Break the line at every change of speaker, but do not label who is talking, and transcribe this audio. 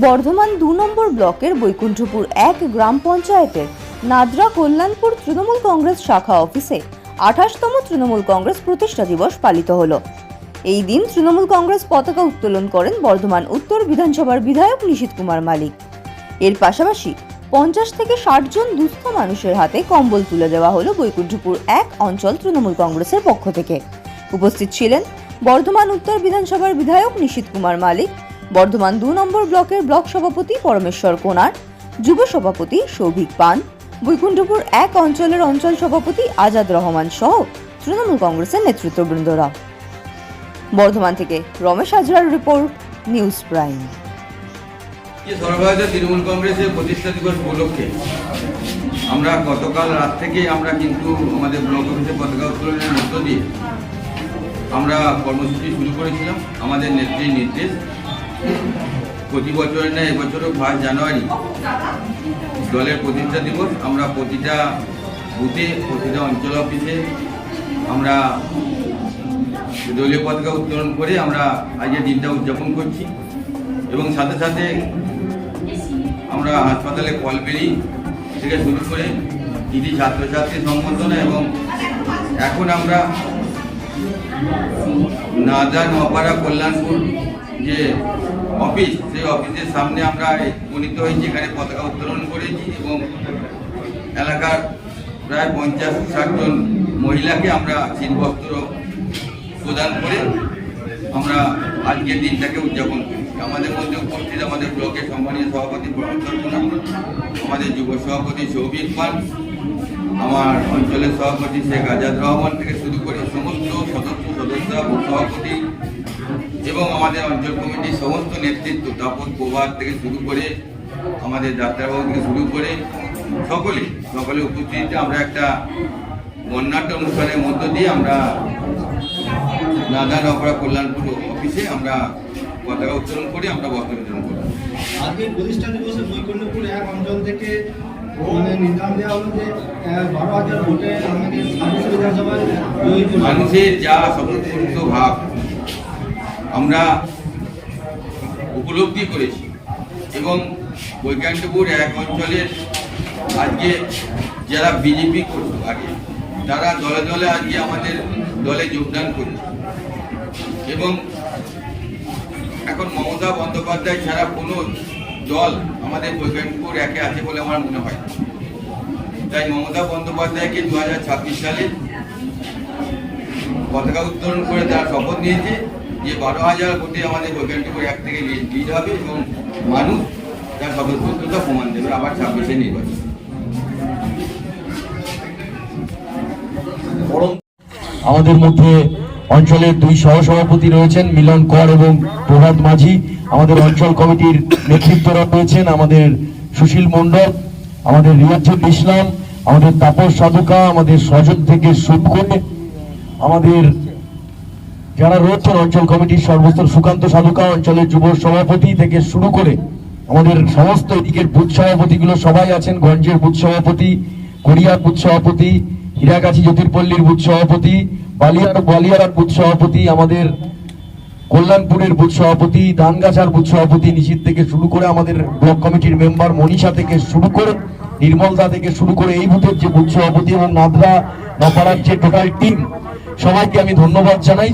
বর্ধমান দু নম্বর ব্লকের বৈকুণ্ঠপুর এক গ্রাম পঞ্চায়েতের নাদরা কল্যাণপুর তৃণমূল কংগ্রেস শাখা অফিসে আঠাশতম তৃণমূল কংগ্রেস প্রতিষ্ঠা দিবস পালিত হলো। এই দিন তৃণমূল কংগ্রেস পতাকা উত্তোলন করেন বর্ধমান উত্তর বিধানসভার বিধায়ক নিশীত কুমার মালিক। এর পাশাপাশি পঞ্চাশ থেকে ষাট জন দুস্থ মানুষের হাতে কম্বল তুলে দেওয়া হলো বৈকুণ্ঠপুর এক অঞ্চল তৃণমূল কংগ্রেসের পক্ষ থেকে। উপস্থিত ছিলেন বর্ধমান উত্তর বিধানসভার বিধায়ক নিশীত কুমার মালিক বর্ধমান দু নম্বর ব্লকের ব্লক সভাপতি পরমেশ্বর কোনার, যুব সভাপতি সৌভিক পান, বৈকুণ্ঠপুর এক অঞ্চলের অঞ্চল সভাপতি আজাদ রহমান সহ তৃণমূল কংগ্রেসের নেতৃত্ববৃন্দরা। বর্ধমান থেকে রমেশ হাজরার রিপোর্ট, নিউজ প্রাইম।
যে সর্বভারতীয় তৃণমূল কংগ্রেসের প্রতিষ্ঠা দিবস উপলক্ষে আমরা গতকাল রাত থেকে আমরা কিন্তু আমাদের ব্লক অফিসে পতাকা উত্তোলনের মধ্য দিয়ে আমরা কর্মসূচি শুরু করেছিলাম। আমাদের নেত্রীর নির্দেশ প্রতি বছরের না এবছরও ফার্স্ট জানুয়ারি। দলের প্রতিষ্ঠা দিবস, আমরা প্রতিটা বুথে, প্রতিটা অঞ্চল অফিসে আমরা দলীয় পতাকা উত্তোলন করে আমরা আজকের দিনটা উদযাপন করছি। এবং সাথে সাথে আমরা হাসপাতালে কল কলবেরি থেকে শুরু করে কৃতি ছাত্রছাত্রী সম্বর্ধনা এবং এখন আমরা নাদা নপাড়া কল্যাণপুর যে অফিস, সেই অফিসের সামনে আমরা উপনীত হয়েছি এখানে পতাকা উত্তোলন করেছি এবং এলাকার প্রায় পঞ্চাশ ষাটজন মহিলাকে আমরা শীতবস্ত্র প্রদান করে আমরা আজকের দিনটাকে উদযাপন করি আমাদের মধ্যে উপস্থিত আমাদের ব্লকের সম্মানীয় সভাপতি প্রফেসর আমাদের যুব সভাপতি সৌভিক পান আমার অঞ্চলের সভাপতি শেখ আজাদ রহমান থেকে শুরু করে সমস্ত সদস্য, সদস্যরা বুথ সভাপতি এবং আমাদের অঞ্চল কমিটির সমস্ত নেতৃত্ব তাপস প্রভাত থেকে শুরু করে আমাদের ডাক্তারবাবু থেকে শুরু করে সকলে সকলে উপস্থিতিতে আমরা একটা বর্ণাঢ্য অনুষ্ঠানের মধ্য দিয়ে আমরা নাদান অপরা কল্যাণপুর অফিসে আমরা পতাকা উত্তোলন করে আমরা বস্ত্র বিতরণ করি
আজকে প্রতিষ্ঠা দিবসে বৈকুণ্ঠপুর এক অঞ্চল থেকে মানে
মানুষের যা স্বতঃস্ফূর্ত ভাব আমরা উপলব্ধি করেছি এবং বৈকান্তপুর এক অঞ্চলের আজকে যারা বিজেপি করতো আগে তারা দলে দলে আজকে আমাদের দলে যোগদান করছে। এবং এখন মমতা বন্দ্যোপাধ্যায় ছাড়া কোনো দল আমাদের বৈকান্তপুর একে আছে বলে আমার মনে হয় তাই মমতা বন্দ্যোপাধ্যায়কে দু হাজার ছাব্বিশ সালে পতাকা উত্তোলন করে তারা শপথ নিয়েছে। যে বারো হাজার ভোটে আমাদের বৈজ্ঞানিক এক থেকে লিড হবে এবং মানুষ তার স্বতঃস্ফূর্ততা প্রমাণ দেবে আবার ছাব্বিশে নির্বাচন।
আমাদের মধ্যে অঞ্চলের দুই সহসভাপতি রয়েছেন মিলন কর এবং প্রভাত মাঝি। আমাদের অঞ্চল কমিটির নেতৃত্বরা রয়েছেন আমাদের সুশীল মণ্ডল, আমাদের রিয়াজুল ইসলাম আমাদের তাপস সাধুকা, আমাদের সজল থেকে করে আমাদের যারা রয়েছেন অঞ্চল কমিটির সর্বস্তর সুকান্ত সাধুকা অঞ্চলের যুব সভাপতি থেকে শুরু করে আমাদের সমস্ত এদিকের বুথ সভাপতিগুলো সবাই আছেন, গঞ্জের বুথ সভাপতি, গড়িয়ার বুথ সভাপতি, হীরাগাছি জ্যোতির্পল্লীর বুথ সভাপতি, বালিয়ার বালিয়ারার বুথ সভাপতি, আমাদের কল্যাণপুরের বুথ সভাপতি, ধানগাছার বুথ সভাপতি নিশীত থেকে শুরু করে আমাদের ব্লক কমিটির মেম্বার মনীষা থেকে শুরু করে নির্মলদা থেকে শুরু করে এই বুথের যে বুথ সভাপতি এবং নাদরা নপাড়ার যে টোটাল টিম সবাইকে আমি ধন্যবাদ জানাই।